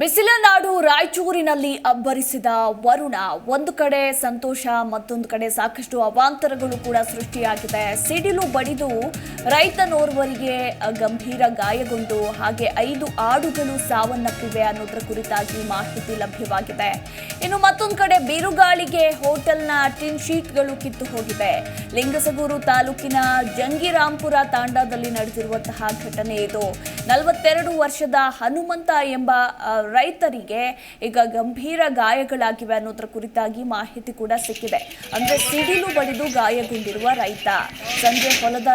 ಬಿಸಿಲ ನಾಡು ರಾಯಚೂರಿನಲ್ಲಿ ಅಬ್ಬರಿಸಿದ ವರುಣ, ಒಂದು ಕಡೆ ಸಂತೋಷ, ಮತ್ತೊಂದು ಕಡೆ ಸಾಕಷ್ಟು ಅವಾಂತರಗಳು ಕೂಡ ಸೃಷ್ಟಿಯಾಗಿದೆ. ಸಿಡಿಲು ಬಡಿದು ರೈತನೋರ್ವರಿಗೆ ಗಂಭೀರ ಗಾಯಗೊಂಡು ಹಾಗೆ ಐದು ಆಡುಗಳು ಸಾವನ್ನಪ್ಪಿವೆ ಅನ್ನೋದರ ಕುರಿತಾಗಿ ಮಾಹಿತಿ ಲಭ್ಯವಾಗಿದೆ. ಇನ್ನು ಮತ್ತೊಂದು ಕಡೆ ಬಿರುಗಾಳಿಗೆ ಹೋಟೆಲ್ನ ಟಿನ್ ಶೀಟ್ಗಳು ಕಿತ್ತು ಹೋಗಿದೆ. ಲಿಂಗಸಗೂರು ತಾಲೂಕಿನ ಜಂಗಿರಾಂಪುರ ತಾಂಡಾದಲ್ಲಿ ನಡೆದಿರುವಂತಹ ಘಟನೆ ಇದು. ನಲವತ್ತೆರಡು ವರ್ಷದ ಹನುಮಂತ ಎಂಬ ರೈತರಿಗೆ ಈಗ ಗಂಭೀರ ಗಾಯಗಳಾಗಿವೆ ಅನ್ನೋದ್ರ ಕುರಿತಾಗಿ ಮಾಹಿತಿ ಕೂಡ ಸಿಕ್ಕಿದೆ. ಅಂದ್ರೆ ಸಿಡಿಲು ಬಡಿದು ಗಾಯಗೊಂಡಿರುವ ರೈತ. ಸಂಜೆ ಹೊಲದ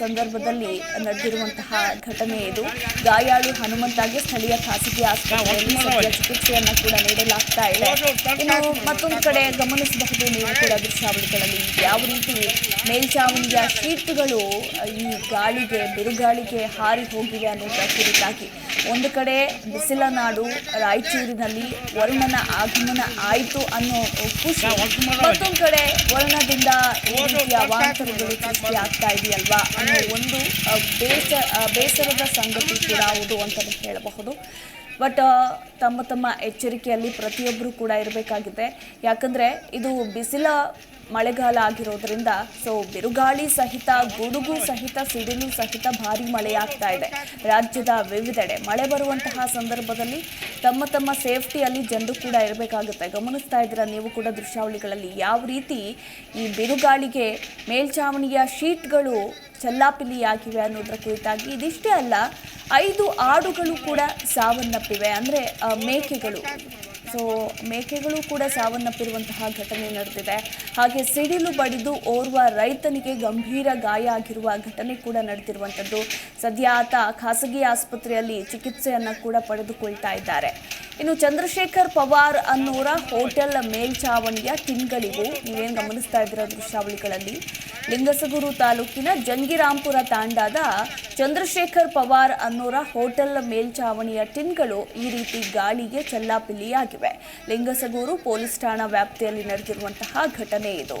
ಸಂದರ್ಭದಲ್ಲಿ ನಡೆದಿರುವಂತಹ ಘಟನೆ ಇದು. ಗಾಯಾಳು ಹನುಮಂತಗೆ ಸ್ಥಳೀಯ ಖಾಸಗಿ ಆಸ್ಪತ್ರೆಯಲ್ಲಿ ಚಿಕಿತ್ಸೆಯನ್ನು ಕೂಡ ನೀಡಲಾಗ್ತಾ ಇದೆ. ಇನ್ನು ಮತ್ತೊಂದು ಕಡೆ ಗಮನಿಸಬಹುದು, ನೀವು ಕೂಡ ದೃಶ್ಯಾವಳಿಗಳಲ್ಲಿ ಯಾವ ರೀತಿ ಮೇಲ್ಚಾವಣಿಯ ಶೀಟ್ಗಳು ಈ ಗಾಳಿಗೆ, ಬಿರುಗಾಳಿಗೆ ಹಾರಿ ಹೋಗಿವೆ ಅನ್ನೋದರ ಕುರಿತಾಗಿ ಒಂದು ಕಡೆ ಬಿಸಿಲ ನಾಡು ರಾಯಚೂರಿನಲ್ಲಿ ವರುಣನ ಆಗಮನ ಆಯಿತು ಅನ್ನೋ ಖುಷಿ ಮತ್ತೊಂದು ಕಡೆ ವರುಣದಿಂದ ಈ ರೀತಿಯ ಅವಾಂತರಗಳು ಸೃಷ್ಟಿ ಆಗ್ತಾ ಇದೆಯಲ್ವಾ ಅನ್ನೋ ಒಂದು ಬೇಸ ಬೇಸರದ ಸಂಗತಿ ಕೂಡ ಹೌದು ಅಂತಲೇ ಹೇಳಬಹುದು. ಬಟ್ ತಮ್ಮ ತಮ್ಮ ಎಚ್ಚರಿಕೆಯಲ್ಲಿ ಪ್ರತಿಯೊಬ್ಬರು ಕೂಡ ಇರಬೇಕಾಗಿದೆ. ಯಾಕಂದರೆ ಇದು ಬಿಸಿಲ ಮಳೆಗಾಲ ಆಗಿರೋದ್ರಿಂದ, ಸೊ ಬಿರುಗಾಳಿ ಸಹಿತ, ಗುಡುಗು ಸಹಿತ, ಸಿಡಿಲು ಸಹಿತ ಭಾರಿ ಮಳೆಯಾಗ್ತಾ ಇದೆ. ರಾಜ್ಯದ ವಿವಿಧೆಡೆ ಮಳೆ ಬರುವಂತಹ ಸಂದರ್ಭದಲ್ಲಿ ತಮ್ಮ ತಮ್ಮ ಸೇಫ್ಟಿಯಲ್ಲಿ ಜನರು ಕೂಡ ಇರಬೇಕಾಗುತ್ತೆ. ಗಮನಿಸ್ತಾ ಇದ್ದೀರಾ ನೀವು ಕೂಡ ದೃಶ್ಯಾವಳಿಗಳಲ್ಲಿ ಯಾವ ರೀತಿ ಈ ಬಿರುಗಾಳಿಗೆ ಮೇಲ್ಛಾವಣಿಯ ಶೀಟ್ಗಳು ಚೆಲ್ಲಾಪಿಲ್ಲಿಯಾಗಿವೆ ಅನ್ನೋದರ ಕುರಿತಾಗಿ. ಇದಿಷ್ಟೇ ಅಲ್ಲ ಐದು ಆಡುಗಳು ಕೂಡ ಸಾವನ್ನಪ್ಪಿವೆ, ಅಂದರೆ ಮೇಕೆಗಳು. ಸೊ ಮೇಕೆಗಳು ಕೂಡ ಸಾವನ್ನಪ್ಪಿರುವಂತಹ ಘಟನೆ ನಡೆದಿದೆ. ಹಾಗೆ ಸಿಡಿಲು ಬಡಿದು ಓರ್ವ ರೈತನಿಗೆ ಗಂಭೀರ ಗಾಯ ಆಗಿರುವ ಘಟನೆ ಕೂಡ ನಡೆದಿರುವಂಥದ್ದು. ಸದ್ಯ ಆತ ಖಾಸಗಿ ಆಸ್ಪತ್ರೆಯಲ್ಲಿ ಚಿಕಿತ್ಸೆಯನ್ನು ಕೂಡ ಪಡೆದುಕೊಳ್ತಾ ಇದ್ದಾರೆ. ಇನ್ನು ಚಂದ್ರಶೇಖರ್ ಪವಾರ್ ಅನ್ನೋರ ಹೋಟೆಲ್ ಮೇಲ್ಛಾವಣಿಯ ಟಿನ್ಗಳಿವು ನೀವೇನು ಗಮನಿಸ್ತಾ ಇದ್ದೀರ ದೃಶ್ಯಾವಳಿಗಳಲ್ಲಿ? ಲಿಂಗಸಗೂರು ತಾಲೂಕಿನ ಜಂಗಿರಾಂಪುರ ತಾಂಡಾದ ಚಂದ್ರಶೇಖರ್ ಪವಾರ್ ಅನ್ನೋರ ಹೋಟೆಲ್ ಮೇಲ್ಛಾವಣಿಯ ಟಿನ್ಗಳು ಈ ರೀತಿ ಗಾಳಿಗೆ ಚೆಲ್ಲಾಪಿಲ್ಲಿಯಾಗಿವೆ. ಲಿಂಗಸಗೂರು ಪೊಲೀಸ್ ಠಾಣಾ ವ್ಯಾಪ್ತಿಯಲ್ಲಿ ನಡೆದಿರುವಂತಹ ಘಟನೆ ಇದು.